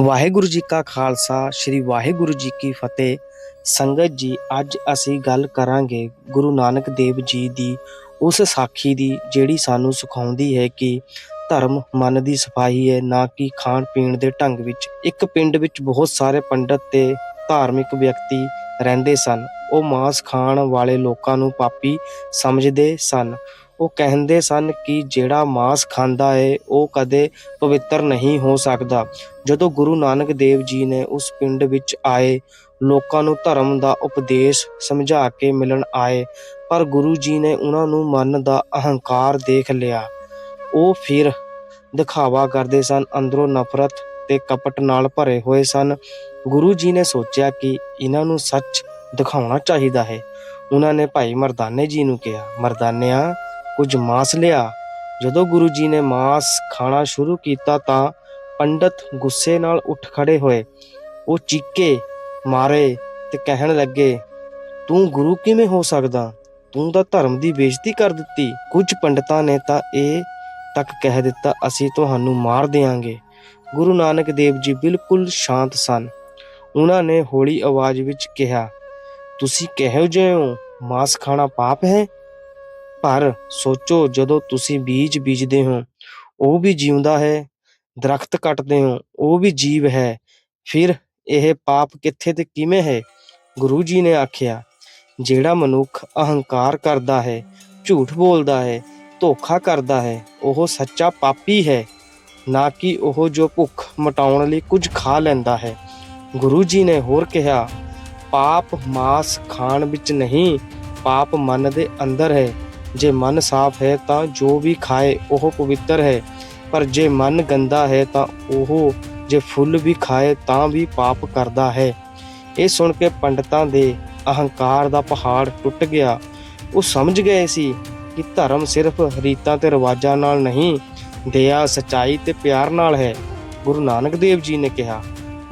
ਵਾਹਿਗੁਰੂ ਜੀ ਕਾ ਖਾਲਸਾ, ਸ੍ਰੀ ਵਾਹਿਗੁਰੂ ਜੀ ਕੀ ਫਤਿਹ। ਸੰਗਤ ਜੀ, ਅੱਜ ਅਸੀਂ ਗੱਲ ਕਰਾਂਗੇ ਗੁਰੂ ਨਾਨਕ ਦੇਵ ਜੀ ਦੀ, ਉਸ ਸਾਖੀ ਦੀ, ਜਿਹੜੀ ਸਾਨੂੰ ਸਿਖਾਉਂਦੀ ਹੈ ਕਿ ਧਰਮ ਮਨ ਦੀ ਸਫ਼ਾਈ ਹੈ, ਨਾ ਕਿ ਖਾਣ ਪੀਣ ਦੇ ਢੰਗ ਵਿੱਚ। ਇੱਕ ਪਿੰਡ ਵਿੱਚ ਬਹੁਤ ਸਾਰੇ ਪੰਡਤ ਤੇ ਧਾਰਮਿਕ ਵਿਅਕਤੀ ਰਹਿੰਦੇ ਸਨ। ਉਹ ਮਾਸ ਖਾਣ ਵਾਲੇ ਲੋਕਾਂ ਨੂੰ ਪਾਪੀ ਸਮਝਦੇ ਸਨ। ਉਹ ਕਹਿੰਦੇ ਸਨ ਕਿ ਜਿਹੜਾ ਮਾਸ ਖਾਂਦਾ ਹੈ ਉਹ ਕਦੇ ਪਵਿੱਤਰ ਨਹੀਂ ਹੋ ਸਕਦਾ। ਜਦੋਂ ਗੁਰੂ ਨਾਨਕ ਦੇਵ ਜੀ ਨੇ ਉਸ ਪਿੰਡ ਵਿੱਚ ਆਏ, ਲੋਕਾਂ ਨੂੰ ਧਰਮ ਦਾ ਉਪਦੇਸ਼ ਸਮਝਾ ਕੇ ਮਿਲਣ ਆਏ, ਪਰ ਗੁਰੂ ਜੀ ਨੇ ਉਹਨਾਂ ਨੂੰ ਮਨ ਦਾ ਅਹੰਕਾਰ ਦੇਖ ਲਿਆ। ਉਹ ਫਿਰ ਦਿਖਾਵਾ ਕਰਦੇ ਸਨ, ਅੰਦਰੋਂ ਨਫ਼ਰਤ ਤੇ ਕਪਟ ਨਾਲ ਭਰੇ ਹੋਏ ਸਨ। ਗੁਰੂ ਜੀ ਨੇ ਸੋਚਿਆ ਕਿ ਇਹਨਾਂ ਨੂੰ ਸੱਚ ਦਿਖਾਉਣਾ ਚਾਹੀਦਾ ਹੈ। ਉਹਨਾਂ ਨੇ ਭਾਈ ਮਰਦਾਨੇ ਜੀ ਨੂੰ ਕਿਹਾ, ਮਰਦਾਨਿਆ ਕੁਝ ਮਾਸ ਲਿਆ। ਜਦੋਂ ਗੁਰੂ ਜੀ ਨੇ ਮਾਸ ਖਾਣਾ ਸ਼ੁਰੂ ਕੀਤਾ ਤਾਂ ਪੰਡਤ ਗੁੱਸੇ ਨਾਲ ਉੱਠ ਖੜੇ ਹੋਏ। ਉਹ ਚੀਕੇ ਮਾਰੇ ਤੇ ਕਹਿਣ ਲੱਗੇ, ਤੂੰ ਗੁਰੂ ਕਿਵੇਂ ਹੋ ਸਕਦਾ? ਤੂੰ ਤਾਂ ਧਰਮ ਦੀ ਬੇਇੱਜ਼ਤੀ ਕਰ ਦਿੱਤੀ। ਕੁਝ ਪੰਡਤਾਂ ਨੇ ਤਾਂ ਇਹ ਤੱਕ ਕਹਿ ਦਿੱਤਾ, ਅਸੀਂ ਤੁਹਾਨੂੰ ਮਾਰ ਦੇਵਾਂਗੇ ਗੁਰੂ ਨਾਨਕ ਦੇਵ ਜੀ ਬਿਲਕੁਲ ਸ਼ਾਂਤ ਸਨ। ਉਹਨਾਂ ਨੇ ਹੌਲੀ ਆਵਾਜ਼ ਵਿੱਚ ਕਿਹਾ, ਤੁਸੀਂ ਕਹੋ ਜੇ ਹੋ? ਮਾਸ ਖਾਣਾ ਪਾਪ ਹੈ? ਪਰ ਸੋਚੋ ਜਦੋਂ ਤੁਸੀਂ ਬੀਜ ਬੀਜਦੇ ਹੋ, ਉਹ ਵੀ ਜਿਉਂਦਾ ਹੈ, ਦਰਖਤ ਕੱਟਦੇ ਹੋ, ਉਹ ਵੀ ਜੀਵ ਹੈ। ਫਿਰ ਇਹ ਪਾਪ ਕਿੱਥੇ ਤੇ ਕਿਵੇਂ ਹੈ? ਗੁਰੂ ਜੀ ਨੇ ਆਖਿਆ, ਜਿਹੜਾ ਮਨੁੱਖ ਅਹੰਕਾਰ ਕਰਦਾ ਹੈ, ਝੂਠ ਬੋਲਦਾ ਹੈ, ਧੋਖਾ ਕਰਦਾ ਹੈ, ਉਹ ਸੱਚਾ ਪਾਪੀ ਹੈ। ਨਾ ਕਿ ਉਹ ਜੋ ਭੁੱਖ ਮਟਾਉਣ ਲਈ ਕੁਝ ਖਾ ਲੈਂਦਾ ਹੈ। ਗੁਰੂ ਜੀ ਨੇ ਹੋਰ ਕਿਹਾ, ਪਾਪ ਮਾਸ ਖਾਣ ਵਿੱਚ ਨਹੀਂ, ਪਾਪ ਮਨ ਦੇ ਅੰਦਰ ਹੈ। ਜੇ ਮਨ ਸਾਫ਼ ਹੈ ਤਾਂ ਜੋ ਵੀ ਖਾਏ, ਉਹ ਪਵਿੱਤਰ ਹੈ। ਪਰ ਜੇ ਮਨ ਗੰਦਾ ਹੈ ਤਾਂ ਉਹ ਜੇ ਫੁੱਲ ਵੀ ਖਾਏ ਤਾਂ ਵੀ ਪਾਪ ਕਰਦਾ ਹੈ। ਇਹ ਸੁਣ ਕੇ ਪੰਡਤਾਂ ਦੇ ਅਹੰਕਾਰ ਦਾ ਪਹਾੜ ਟੁੱਟ ਗਿਆ। ਉਹ ਸਮਝ ਗਏ ਸੀ ਕਿ ਧਰਮ ਸਿਰਫ ਰੀਤਾਂ ਤੇ ਰਿਵਾਜਾਂ ਨਾਲ ਨਹੀਂ, ਦਇਆ, ਸਚਾਈ ਤੇ ਪਿਆਰ ਨਾਲ ਹੈ। ਗੁਰੂ ਨਾਨਕ ਦੇਵ ਜੀ ਨੇ ਕਿਹਾ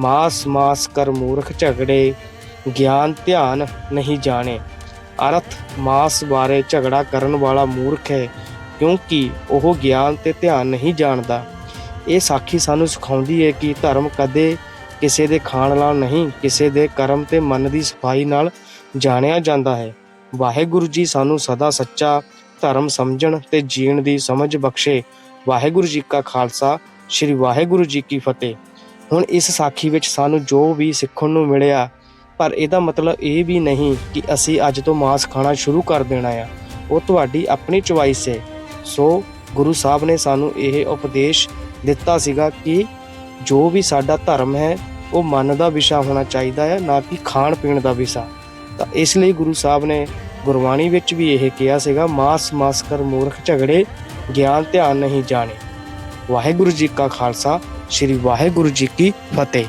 ਮਾਸ ਮਾਸ ਕਰ ਮੂਰਖ ਝਗੜੇ, ਗਿਆਨ ਧਿਆਨ ਨਹੀਂ ਜਾਣੇ। ਅਰਥ ਮਾਸ ਬਾਰੇ ਝਗੜਾ ਕਰਨ ਵਾਲਾ ਮੂਰਖ ਹੈ, ਕਿਉਂਕਿ ਉਹ ਗਿਆਨ ਤੇ ਧਿਆਨ ਨਹੀਂ ਜਾਣਦਾ। ਇਹ ਸਾਖੀ ਸਾਨੂੰ ਸਿਖਾਉਂਦੀ ਹੈ ਕਿ ਧਰਮ ਕਦੇ ਕਿਸੇ ਦੇ ਖਾਣ ਨਾਲ ਨਹੀਂ, ਕਿਸੇ ਦੇ ਕਰਮ ਤੇ ਮਨ ਦੀ ਸਫ਼ਾਈ ਨਾਲ ਜਾਣਿਆ ਜਾਂਦਾ ਹੈ। ਵਾਹਿਗੁਰੂ ਜੀ ਸਾਨੂੰ ਸਦਾ ਸੱਚਾ ਧਰਮ ਸਮਝਣ ਤੇ ਜੀਣ ਦੀ ਸਮਝ ਬਖਸ਼ੇ। ਵਾਹਿਗੁਰੂ ਜੀ ਕਾ ਖਾਲਸਾ, ਸ੍ਰੀ ਵਾਹਿਗੁਰੂ ਜੀ ਕੀ ਫਤਿਹ। ਹੁਣ ਇਸ ਸਾਖੀ ਵਿੱਚ ਸਾਨੂੰ ਜੋ ਵੀ ਸਿੱਖਣ ਨੂੰ ਮਿਲਿਆ ਪਰ ਇਹਦਾ ਮਤਲਬ ਇਹ ਵੀ ਨਹੀਂ ਕਿ ਅਸੀਂ ਅੱਜ ਤੋਂ ਮਾਸ ਖਾਣਾ ਸ਼ੁਰੂ ਕਰ ਦੇਣਾ ਆ। ਉਹ ਤੁਹਾਡੀ ਆਪਣੀ ਚੁਆਇਸ ਹੈ ਸੋ ਗੁਰੂ ਸਾਹਿਬ ਨੇ ਸਾਨੂੰ ਇਹ ਉਪਦੇਸ਼ ਦਿੱਤਾ ਸੀਗਾ ਕਿ ਜੋ ਵੀ ਸਾਡਾ ਧਰਮ ਹੈ, ਉਹ ਮਨ ਦਾ ਵਿਸ਼ਾ ਹੋਣਾ ਚਾਹੀਦਾ ਹੈ ਨਾ ਕਿ ਖਾਣ ਪੀਣ ਦਾ ਵਿਸ਼ਾ। ਤਾਂ ਇਸ ਲਈ ਗੁਰੂ ਸਾਹਿਬ ਨੇ ਗੁਰਬਾਣੀ ਵਿੱਚ ਵੀ ਇਹ ਕਿਹਾ ਸੀਗਾ, ਮਾਸ ਮਾਸ ਕਰ ਮੂਰਖ ਝਗੜੇ, ਗਿਆਨ ਧਿਆਨ ਨਹੀਂ ਜਾਣੇ। ਵਾਹਿਗੁਰੂ ਜੀ ਕਾ ਖਾਲਸਾ, ਸ੍ਰੀ ਵਾਹਿਗੁਰੂ ਜੀ ਕੀ ਫਤਿਹ।